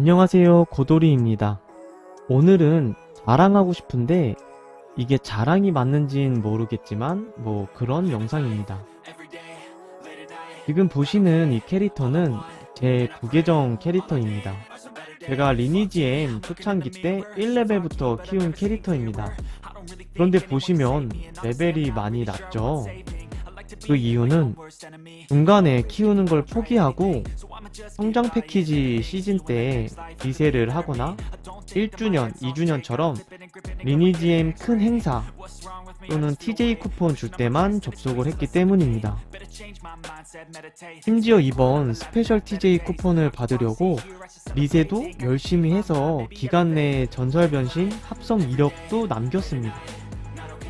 안녕하세요 고돌이입니다. 오늘은 자랑하고 싶은데 이게 자랑이 맞는진 모르겠지만 뭐 그런 영상입니다. 지금 보시는 이 캐릭터는 제 부계정 캐릭터입니다. 제가 리니지 M 초창기 때 1레벨부터 키운 캐릭터입니다. 그런데 보시면 레벨이 많이 낮죠. 그 이유는 중간에 키우는 걸 포기하고 성장 패키지 시즌 때 리세를 하거나 1주년, 2주년처럼 리니지엠 큰 행사 또는 TJ 쿠폰 줄 때만 접속을 했기 때문입니다. 심지어 이번 스페셜 TJ 쿠폰을 받으려고 리세도 열심히 해서 기간 내에 전설 변신 합성 이력도 남겼습니다.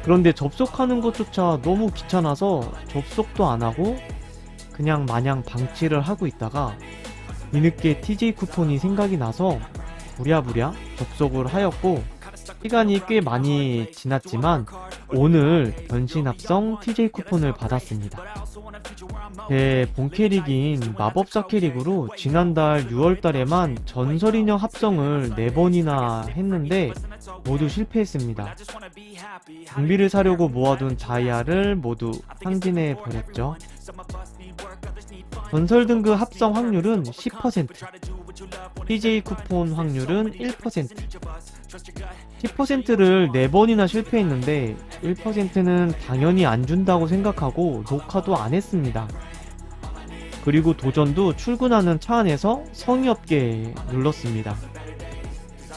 그런데 접속하는 것조차 너무 귀찮아서 접속도 안 하고 그냥 마냥 방치를 하고 있다가 뒤늦게 TJ 쿠폰이 생각이 나서 부랴부랴 접속을 하였고 시간이 꽤 많이 지났지만 오늘 변신 합성 TJ 쿠폰을 받았습니다. 제 본캐릭인 마법사 캐릭으로 지난달 6월달에만 전설인형 합성을 4번이나 했는데 모두 실패했습니다. 장비를 사려고 모아둔 다이아를 모두 상진해 버렸죠. 전설 등급 합성 확률은 10%, TJ 쿠폰 확률은 1%. 10%를 4번이나 실패했는데 1%는 당연히 안 준다고 생각하고 녹화도 안 했습니다. 그리고 도전도 출근하는 차 안에서 성의 없게 눌렀습니다.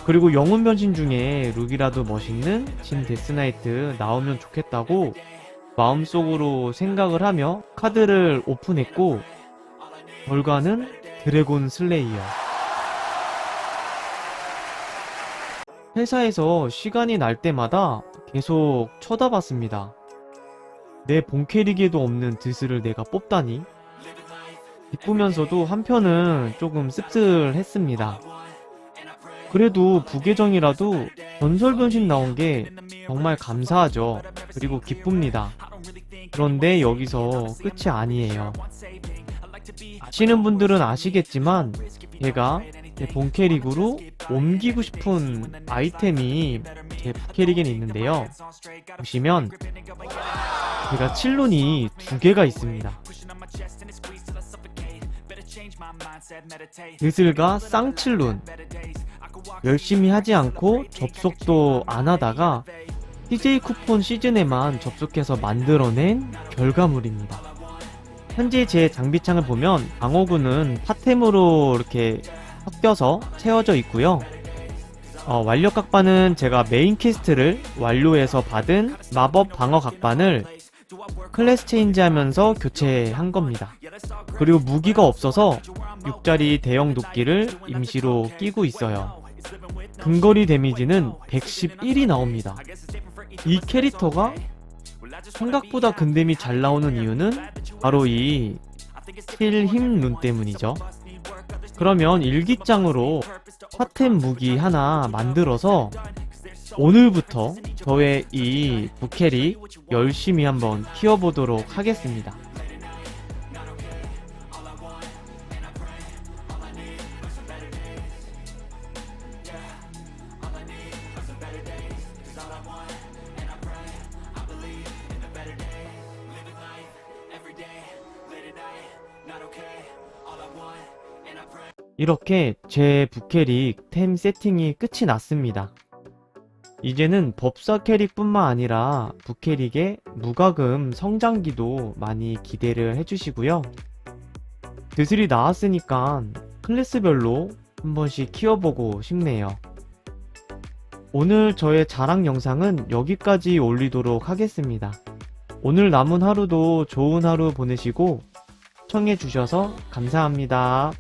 그리고 영혼 변신 중에 룩이라도 멋있는 진 데스나이트 나오면 좋겠다고 마음속으로 생각을 하며 카드를 오픈했고 결과는 드래곤 슬레이어. 회사에서 시간이 날 때마다 계속 쳐다봤습니다. 내 본캐릭에도 없는 드스를 내가 뽑다니. 기쁘면서도 한편은 조금 씁쓸했습니다. 그래도 부계정이라도 전설 변신 나온 게 정말 감사하죠. 그리고 기쁩니다. 그런데 여기서 끝이 아니에요. 아시는 분들은 아시겠지만 제가 제 본캐릭으로 옮기고 싶은 아이템이 제 부캐릭엔 있는데요. 보시면 제가 칠론이 두 개가 있습니다. 드슬과 쌍칠룬 열심히 하지 않고 접속도 안 하다가 TJ 쿠폰 시즌에만 접속해서 만들어낸 결과물입니다. 현재 제 장비창을 보면 방어구는 파템으로 이렇게 섞여서 채워져 있고요. 어, 완료 각반은 제가 메인 퀘스트를 완료해서 받은 마법 방어 각반을 클래스 체인지 하면서 교체한 겁니다. 그리고 무기가 없어서 6짜리 대형 도끼를 임시로 끼고 있어요. 근거리 데미지는 111이 나옵니다. 이 캐릭터가 생각보다 근댐이 잘 나오는 이유는 바로 이 힐힘 룬 때문이죠. 그러면 일기장으로 파템 무기 하나 만들어서 오늘부터 저의 이 부캐리 열심히 한번 키워보도록 하겠습니다. 이렇게 제 부캐릭 템 세팅이 끝이 났습니다. 이제는 법사 캐릭뿐만 아니라 부캐릭의 무과금 성장기도 많이 기대를 해주시고요. 드슬이 나왔으니까 클래스별로 한 번씩 키워보고 싶네요. 오늘 저의 자랑 영상은 여기까지 올리도록 하겠습니다. 오늘 남은 하루도 좋은 하루 보내시고 시청해주셔서 감사합니다.